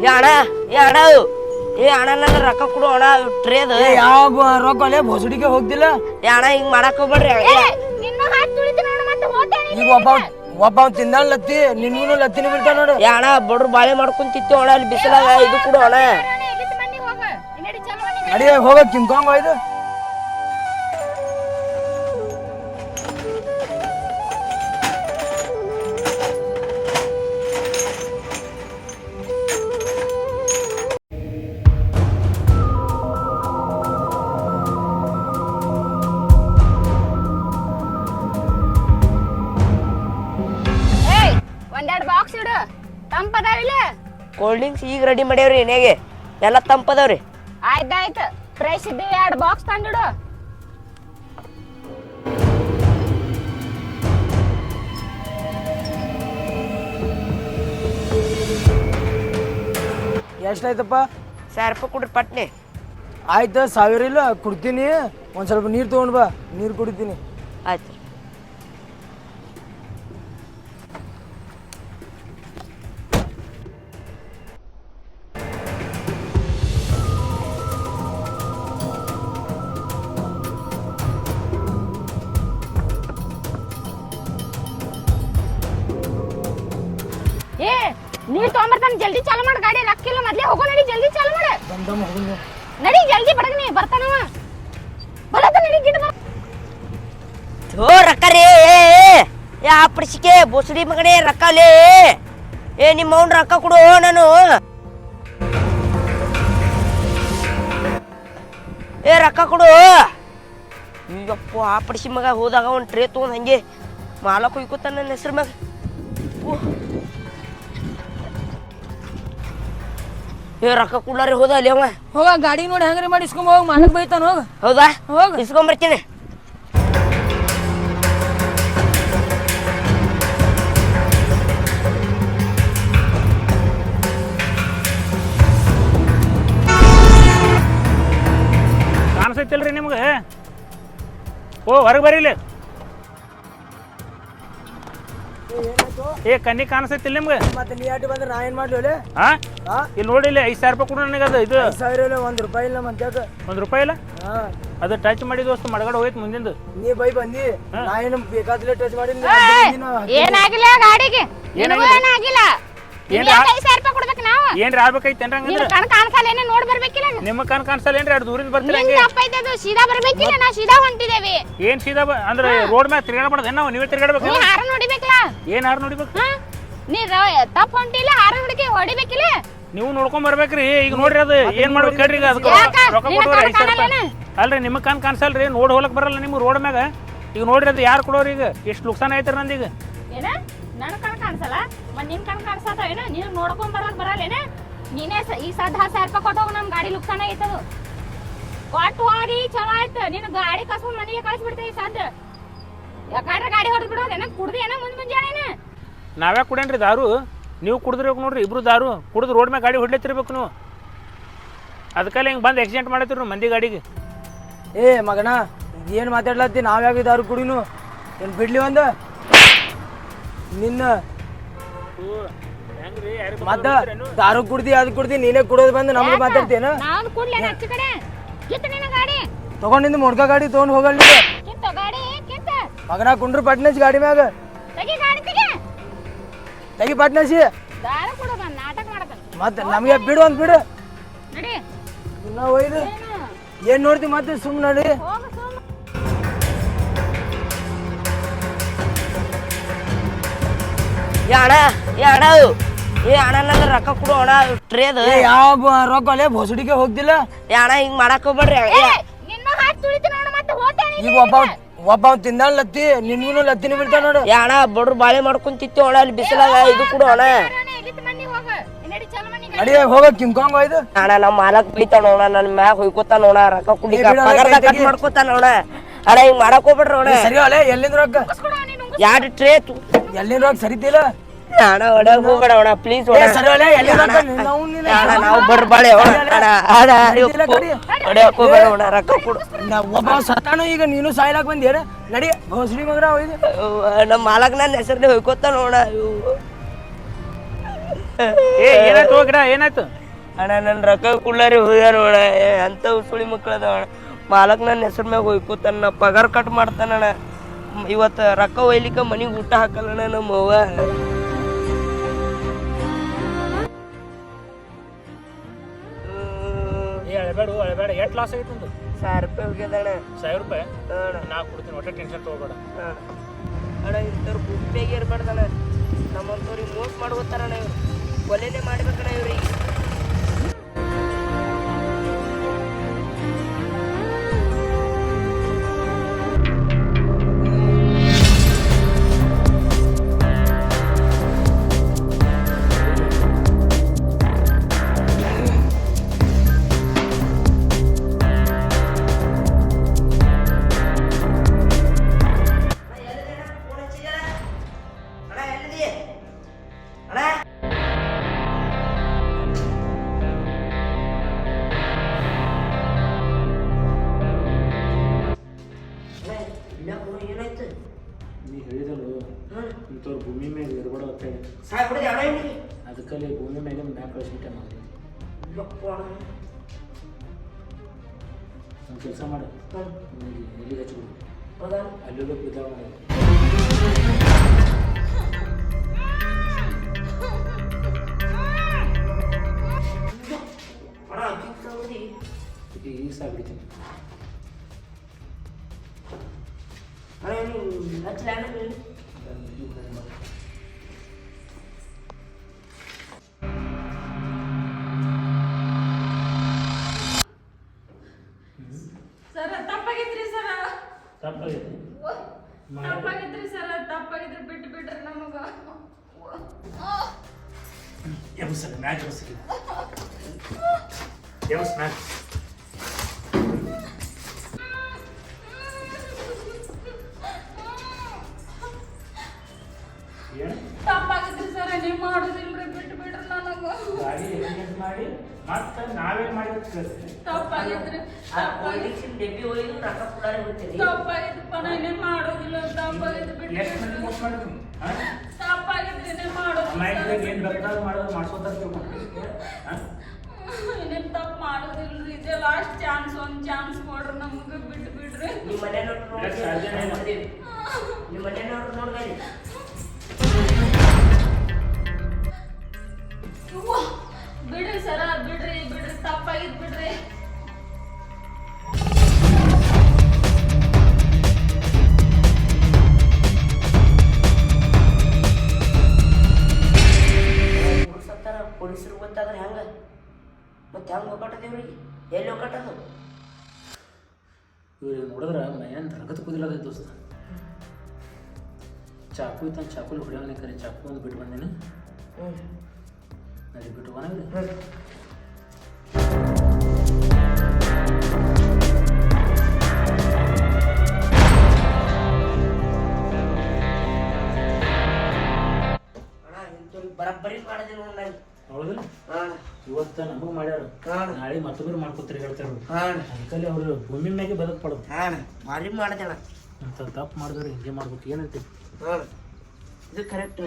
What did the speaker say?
ಏ ಅಣ್ಣ ಏ ಅಣ್ಣ ಏ ಅಣ್ಣ ನನ್ನ ರೊಕ್ಕ ಕೊಡು ಅಣ್ಣ ಟ್ರೇದ್ ಯಾವ ರೊಕ್ಕ ಅಲ್ಲೇ ಭೋಸಡಿಗೆ ಹೋಗ್ದಿಲ್ಲ? ಏ ಅಣ್ಣ ಹಿಂಗ್ ಮಾಡಕ್ ಹೋಗ್ಬೇಡ್ರಿ. ಈಗ ಒಬ್ಬ ಒಬ್ಬ ತಿಂದಾಳ ಲತ್ತಿ ನಿನ್ಗೂ ಲತ್ತಿನ ಬಿಡ್ತಾನ ನೋಡು. ಏ ಅಣ್ಣ ಬಡ್ರು ಬಾಳೆ ಮಾಡ್ಕೊಂಡ್ ತಿತ್ತು ಅಣ್ಣ ಅಲ್ಲಿ ಬಿಸಿಲಾಗ ಇದು ಕೊಡು ಅಣ್ಣ. ಹೋಗೋ? ಮಂದಿ ಹೋಗ ನಡಿ ಕೋಲ್ಡ್ ಡ್ರಿಂಕ್ಸ್ ಈಗ ರೆಡಿ ಮಾಡ್ಯಾವ್ರಿ ಏನೇಗೆ ಎಲ್ಲ ತಂಪದವ್ರಿ. ಆಯ್ತಾಯ್ತು. ಫ್ರೆಶ್ ಇದ್ದೀವಿ ಎರಡು ಬಾಕ್ಸ್ ತಂದಿಡು. ಎಷ್ಟಾಯ್ತಪ್ಪ? ಸಾವಿರ ರೂಪಾಯಿ ಕೊಡ್ರಿ ಪಟ್ನೆ. ಆಯ್ತು ಸಾವಿರ ಇಲ್ಲ ಕುಡ್ತೀನಿ. ಒಂದು ಸ್ವಲ್ಪ ನೀರು ತೊಗೊಂಡು ಬಾ. ನೀರು ಕುಡಿತೀನಿ. ಆಯ್ತು. ನೀರ್ ತಗೊಂಬರ್ತಾನೆ, ಜಲ್ದಿ ಚಾಲು ಮಾಡು, ಗಾಡಿ ರಕ್ಕಿಲ್ಲ, ಮೊದ್ಲೇ ಹೋಗೋ ನಡಿ, ಜಲ್ದಿ ಚಾಲು ಮಾಡ. ನಡಿ, ಜಲ್ದಿ ಬಡಗನಿ ಬರ್ತಾನವ ಬರತ್ತ ನಡಿ, ಗಿಡ ಥೋ, ರೊಕ್ಕ ರೀ. ಏ ಆ ಪಡಿಸಿಕೆ ಬೋಸಡಿ ಮಗನೇ, ರೊಕ್ಕ ಲೇ. ಏ, ನಿಮ್ಮ ಅವ್ನ ರೊಕ್ಕ ಕೊಡು, ನಾನು. ಏ, ರೊಕ್ಕ ಕೊಡು. ಈಗಪ್ಪ ಆ ಪಡಿಸಿ ಮಗ ಹೋದಾಗ ಒಂದು ಟ್ರೇ ತೊಗೊಂಡು ಹಂಗೆ ಮಾಲಕ್ ಹೊಯ್ಕೋತಾನ ನನ್ನ ಹೆಸ್ರು ಮ್ಯಾಗ. ಓ. ಏ ರೊಕ್ಕ ಕೊಡ್ಲಾರಿ ಹೋದ ಅಲ್ಲಿ ಅವ? ಹೋಗ ಗಾಡಿ ನೋಡಿ ಹೆಂಗ್ರಿ ಮಾಡಿ ಇಸ್ಕೊಂಡ್ ಹೋಗ್ ಮಾಲಕ್ ಬೈತಾನ ಹೋಗ. ಹೌದಾ? ಹೋಗ್. ಇಸ್ಕೊಂಬರ್ತೀನಿ ಕಾಣಿಸೈತಿಲ್ರಿ ನಿಮ್ಗೆ? ಓ ಹೊರಗೆ ಬರೀಲಿ ಏ ಕಣ್ಣಿ ಕಾಣಿಸ್ತಿಲ್ಲ ನಿಮ್ಗೆ? ಮತ್ತೆ ನೀ ಆಟಿ ಬಂದ್ರೆ ನಾ ಏನ್ ಮಾಡ್ಲಿ ಹಾ ಹಾ ಇಲ್ಲಿ ನೋಡಿಲ್ಲ ಐದು ಸಾವಿರ ರೂಪಾಯಿ ಕೊಡು ನನಗೆ ಅದು ಇದು. ಸಾವಿರ ಇಲ್ಲ ಒಂದ್ ರೂಪಾಯಿ ಇಲ್ಲ ಮಂತ್ಯಾಕ ಯಾಕೆ? ಒಂದು ರೂಪಾಯಿ ಇಲ್ಲ? ಹಾ. ಅದು ಟಚ್ ಮಾಡಿ ದೋಸ್ತ ಮಡಗಡೆ ಹೋಯ್ತು ಮುಂದಿಂದು. ನೀ ಬೈ ಬಂದಿ ನಾ ಏನು ಬೇಕಾದ್ರೆ ಟಚ್ ಮಾಡಿ ಏನಾಗಿಲ್ಲ ಗಾಡಿಗೆ? ಏನಾಗಿಲ್ಲ? ಏನಾಗಿಲ್ಲ? ಐದು ಸಾವಿರ ರೂಪಾಯಿ ಏನ್ರಿ ಕಣ್ ಏನೇ ನೋಡ್ ಬರ್ಬೇಕಿಲ್ಲ ನಿಮ್ಮ ಕಣ್ ಕಾಣಿಸಲ್ಲ ಏನ್ರಿ? ಅಷ್ಟು ದೂರಿಂದ ಬರ್ತೀರಿ ಹಂಗೆ? ಸೀದಾ ಬರ್ಬೇಕಿಲ್ಲ ಸೀದಾ ಹೊಂಟಿದೇವಿ. ಏನ್ ಸೀದಾ ಬ- ಅಂದ್ರೆ ರೋಡ್ ಮ್ಯಾಗ ತಿರ್ಗಾಡಬಾರ್ದು. ನಾವು ನೀವೇ ತಿರ್ಗಾಡ್ಬೇಕು? ನೀ ಹಾರ ನೋಡಿಬೇಕಲ್ಲ? ಏನ್ ಹಾರು ನೋಡಿಬೇಕು? ಹಾ. ನೀ ತಪ್ಪ ಹೊಂಟಿಲ್ಲ ಹಾರ ಹುಡುಕಿ ಹೊಡಿಬೇಕಿಲ್ಲ. ನೀವು ನೋಡ್ಕೊಂಡ್ ಬರ್ಬೇಕ್ರಿ. ಈಗ ನೋಡ್ರಿ ಅದು ಏನ್ ಮಾಡ್ಬೇಕು ಹೇಳ್ರಿ ಈಗ ಅದಕ್ಕೆ ಯಾಕ? ರೊಕ್ಕ ನಿನ್ನ ಕೊಡೋರು ಕಣ್ ಐದು ಸಾವಿರ ರೂಪಾಯಿ. ಕಾಣಲ್ಲೇನ? ಅಲ್ರಿ ನಿಮ್ಮ ಕಣ್ ಕಾಣಿಸಲ್ರಿ. ನೋಡ್ ಹೋಲಕ್ ಬರಲ್ಲ ನಿಮ್ಗೆ ರೋಡ್ ಮ್ಯಾಗ. ಈಗ ನೋಡ್ರಿ ಅದು ಯಾರು ಕೊಡೋರಿ ಈಗ? ಎಷ್ಟು ನುಕ್ಸಾನ ಐತ್ರಿ ನಂದೀಗ? ಏನ? ನನ್ ಕಣ್ ಕಾಣಿಸಲ್ಲ? ಮತ್ ನಿನ್ ಕಣ್ ಕಾಣಿಸತ್ತ ಏನ? ನೀನ್ ನೋಡ್ಕೊಂಡ್ ಬರಕ್ ಬರಲ್ಲ ಏನ? ನೀನೇ ಸ- ಈ ಸದ್ ಹತ್ತು ಸಾವಿರ ರೂಪಾಯಿ ಕೊಟ್ಟು ಹೋಗ್ ನಮ್ ಗಾಡಿ ಲುಕ್ಸಾನ ಐತದು. ಕೊಟ್ಟು ಹೋಗಿ ಚಲೋ ಆಯ್ತು. ನಿನ್ ಗಾಡಿ ಕಸ್ಕೊಂಡ್ ಮನೆಗೆ ಕಳಿಸ್ಬಿಡ್ತೆ ಈ ಸದ್. ಯಾಕಂದ್ರೆ ಗಾಡಿ ಹೊಡೆದ್ ಬಿಡೋದು ಏನ? ಕುಡ್ದು ಏನ ಮುಂದ್ ಮುಂಜಾನೆ ನಾವ್ಯಾಕ ಕುಡೇನ್ರಿ ದಾರು? ನೀವು ಕುಡ್ದಿರ್ಬೇಕು ನೋಡ್ರಿ ಇಬ್ರು ದಾರು. ಕುಡಿದು ರೋಡ್ ಮ್ಯಾಗ ಗಾಡಿ ಹೊಡ್ಲತ್ತಿರ್ಬೇಕು ನೀವು. ಅದಕ್ಕಲ್ಲಿ ಹಿಂಗೆ ಬಂದು ಆಕ್ಸಿಡೆಂಟ್ ಮಾಡತ್ತಿರು ಮಂದಿ ಗಾಡಿಗೆ. ಏ ಮಗನ ಏನು ಮಾತಾಡ್ಲತ್ತಿ? ನಾವ್ಯಾಗ ಯಾಕೆ ದಾರು ಕುಡಿನು? ಏನ್ ಬಿಡ್ಲಿ ಒಂದ? ನಿನ್ನ ಮತ್ತ ದಾರು ಕುಡ್ದಿ ಅದು ಕುಡ್ದಿ ನೀನೇ ಕುಡೋದು ಬಂದು ನಮ್ಗೆ ಮಾತಾಡ್ತೇನ ನಾನು ಕೂಡ್ಲೇನ ಹಚ್ಚ ಕಡೆ? ಕಿತ್ತ ನಿನ್ನ ಗಾಡಿ? ತಗೊಂಡಿಂದ ಮುಡ್ಕ ಗಾಡಿ ತಗೊಂಡ್ ಹೋಗಲ್ಲ ಕಿತ್ತ ಗಾಡಿ? ಕಿತ್ತ? ಮಗನ ಕುಂಡ್ರು ಪಟ್ನಸ್ ಗಾಡಿ ಮ್ಯಾಗ. ತಗಿ ಗಾಡಿ ತೆಗಿ. ತೆಗಿ ಪಟ್ನಸಿ. ದಾರ ಕೊಡು ಬಂದ್ ನಾಟಕ ಮಾಡಕ ಮತ್ತ ನಮ್ಗೆ ಬಿಡು ಅಂತ ಬಿಡು. ನಡಿ. ಇನ್ನ ಒಯ್ದು. ಏನು? ನೋಡ್ತಿ ಮತ್ತೆ ಸುಮ್ ನೋಡಿ. ಹೋಗು ಏ ಅಣ್ಣ ಏ ಅಣ್ಣ ಏ ಅಣ್ಣ ನನ್ನ ರೊಕ್ಕ ಕೊಡು ಅಣ್ಣ ಟ್ರೇದ್ ಏ ಯಾವ ರೊಕ್ಕ ಅಲ್ಲೇ ಭೋಸಡಿಗೆ ಹೋಗ್ದಿಲ್ಲ? ಏ ಅಣ್ಣ ಹಿಂಗ್ ಮಾಡಕ್ ಹೋಗ್ಬೇಡ್ರಿ. ನಿನ್ನ ಹಾಕಿ ತುಳಿತು ನೋಡು ಮತ್ತೆ ಹೋಗ್ತೇನೆ ಈಗ ಒಬ್ಬ ಒಬ್ಬ ತಿಂದಾಳ ಲತ್ತಿ ನಿನ್ಗೂ ಲತ್ತಿನ ಬಿಡ್ತಾನ ನೋಡು. ಏ ಅಣ್ಣ ಬಡ್ರು ಬಾಳೆ ಮಾಡ್ಕೊಂಡ್ ತಿತ್ತು ಅಣ್ಣ ಅಲ್ಲಿ ಬಿಸಿಲಾಗ ಇದು ಕೊಡು ಅಣ್ಣ. ಅಡಿಗೆ ಮಂದಿ ಹೋಗ ಕಿಂಕಾಂಗ್ ಒಯ್ದು ಅಣ್ಣ ನಮ್ಮ ಮಾಲಕ್ ಬೈತಾನ ಅಣ್ಣ ನನ್ನ ಮ್ಯಾಗ ಹೊಯ್ಕೋತಾನ ಅಣ್ಣ ರೊಕ್ಕ ಕುಡಿ ಕಟ್. ಮಾಡ್ಕೋತಾನ ಅಣ್ಣ. ಅಣ್ಣ ಹಿಂಗ್ ಮಾಡಕ್ ಹೋಗ್ಬೇಡ್ರಿ ಅಣ್ಣ. ಸರಿ ಅಲ್ಲೇ ಎಲ್ಲಿಂದ ರೊಕ್ಕ? ಎರಡು ಟ್ರೇ ಸರಿತಿಲ್ಲ ಅಣ್ಣ ಹೋಗ್ಬೇಡ ಅಣ್ಣ ಪ್ಲೀಸ್ ಎಲ್ಲಿ ನಾವು ಅಣ್ಣ ನಾವು ಬರ್ಬಾಳೆ ಅಣ್ಣ ಅಣ್ಣ ಅಣ್ಣ ಯಪ್ಪು. ಹೊಡ್ಯಾಕ ಹೋಗ್ಬೇಡ ಅಣ್ಣ ರೊಕ್ಕ ಕೊಡು. ನಾ ಒಬ್ಬ ಸತ್ತಾನು ಈಗ ನೀನು ಸಾಯ್ಲಾಕ್ ಬಂದೇನ ನಡಿ ಭೋಸಡಿ ಮಗ್ರ ನಮ್ಮ ಮಾಲಕ್ ನನ್ನ ಹೆಸರನ್ನೇ ಹೋಯ್ಕೋತ ನೋಡ ಏ ಏನಾಯ್ತು ಹೋಗಿಡ ಏನಾಯ್ತು? ಅಣ್ಣ ನನ್ನ ರೊಕ್ಕ ಕುಳ್ಳಾರಿ ಹೋಗ್ಯಾರ ನೋಡ ಅಂತ ಸುಳಿ ಮಕ್ಕಳದ ಅದಾವ ಅಣ್ಣ. ಮಾಲಕ್ ನನ್ನ ಹೆಸರ ಮ್ಯಾಗ ಹೋಯ್ಕೋತಾನ ಪಗಾರ್ ಪಗಾರ ಕಟ್ ಮಾಡ್ತಾನಣ್ಣ ಇವತ್ತು ರೊಕ್ಕ ಒಯ್ಲಿಕ್ಕೆ ಮನಿಗೆ ಊಟ ಹಾಕಲ್ಲಣ್ಣ ನಮ್ಮ ಅವ್ವ ಏ ಅಳಬೇಡ ಅಳಬೇಡ. ಎಷ್ಟು ಲಾಸ್ ಆಗೈತೆ ಸಾವಿರ ರೂಪಾಯಿ ಸಾವಿರ ರೂಪಾಯಿ? ನಾ ಕೊಡ್ತೀನಿ ಒಟ್ಟೆ ಟೆನ್ಷನ್ ತೊಗೋಬೇಡ. ಅಣ್ಣ. ಇಂಥವ್ರು ಗುಂಪಿಗೆ ಇರ್ಬಾರ್ದಣ್ಣ ನಮ್ಮಂಥವ್ರಿಗೆ ಮೋಸ ಮಾಡ್ಕೋತಾರಣ್ಣ ಇವ್ರು. ಕೊಲೆನೇ ಮಾಡ್ಬೇಕಣ್ಣ ಇವ್ರಿಗೆ. ಇಂಥವ್ರು ಭೂಮಿ ಮೇಲೆ ಇರ್ಬೇಡ ಅಂತ ಹೇಳಿ ಸಾಯ್ ಬಿಡಿದೆ ಅಣ್ಣ ಇಲ್ಲಿ ಅದಕ್ಕಲ್ಲಿ ಭೂಮಿ ಮೇಲೆ ಮ್ಯಾಕ್ ಕಳಿಸ್ಬಿಟ್ಟೆ ಮಾಡಿ ಯಪ್ಪ ಅಣ್ಣ ಒಂದು ಕೆಲಸ ಮಾಡು ನಿನಗೆ ಎಲ್ಲಿ ಹಚ್ಬಿಡು ಹೌದಾ ಅಲ್ಲೆಲ್ಲೋ ಬಿದ್ದಾವ ಮ್ಯಾಚ್ ಎಬ್ಸಲ್ಲ ಎಬ್ಸ್ ಮ್ಯಾಚ್ ಏನು ತಪ್ಪಾಗಿತ್ರಿ ಮಾಡೋದಿಲ್ಲ ನೀವು ಮಾಡುದಿಲ್ರಿ ಬಿಟ್ಟು ಬಿಡ್ರಿ ನನಗೆ ಗಾಡಿ ಮಾಡಿ? ಮತ್ತೆ ನಾವೇ ಮಾಡಿರ್ತೀವಿ ತಪ್ಪಾಗಿತ್ರಿ ಆ ಪೊಲೀಸಿನ ಡೆಬ್ಬಿ ಒಯ್ದು ರೊಕ್ಕ ಕೊಡಾರೆ ನಾನೇ ಮಾಡೋದಿಲ್ಲ ಅಂತ ಬಿಟ್ಟು ಎಷ್ಟು ಮಂದಿ ಹಾಂ ನೀವ್ ಮಾಡೋದಿಲ್ಲ ಮೈಂಡ್ ಏನು ಬೇಕಾದ್ರೂ ಮಾಡೋದು ತಪ್ಪು ಮಾಡೋದಿಲ್ರಿ ಇದೇ ಲಾಸ್ಟ್ ಚಾನ್ಸ್ ಒಂದ್ ಚಾನ್ಸ್ ಕೊಡ್ರಿ ನಮ್ಗೆ ಬಿಟ್ಟು ಬಿಡ್ರಿ. ನಿಮ್ಮ ಮನೆ ನೋಡಿ ಹೆಂಗ್ ಹೋಗಟ್ಟದ ಇವ್ರಿಗೆ ಎಲ್ಲಿ ಹೋಗಟ್ಟದು ಇವ್ರಿಗೆ ನೋಡಿದ್ರೆ ಮೈಯನ್ ತರಗತಿ ಕುದಿಲದ ದೋಸ್ತ. ಚಾಕು ಇತ್ತ ಚಾಕುಲಿ ಹೊಡೆಯೋನೆ ಕರೆ ಚಾಕು ಒಂದು ಬಿಟ್ಟು ಬಂದೇನೆ. ಅಲ್ಲಿ ಬಿಟ್ಟು ಇಂಥವ್ರಿಗೆ ಬರಬ್ಬರಿ ಮಾಡಿದೆ ನಾನು ಹೌದಿಲ್ಲ ಇವತ್ತು ನಮಗೂ ಮಾಡ್ಯಾರ. ನಾಳೆ ಮತ್ತೊಬ್ಬರು ಮಾಡ್ಕೊತಾರೆ ಹೇಳ್ತಾರೆ ಅದಕ್ಕಲ್ಲಿ ಅವರು ಭೂಮಿ ಮ್ಯಾಗೆ ಬದುಕ್ ಪಡೋದು. ಹಾಂ. ಭಾರಿ ಮಾಡಿದೆ ಅಣ್ಣ. ಅಂತ ತಪ್ಪು ಮಾಡಿದವ್ರು ಹಿಂಗೆ ಮಾಡ್ಬೇಕು. ಏನೈತಿ? ಹಾಂ. ಇದು ಕರೆಕ್ಟ್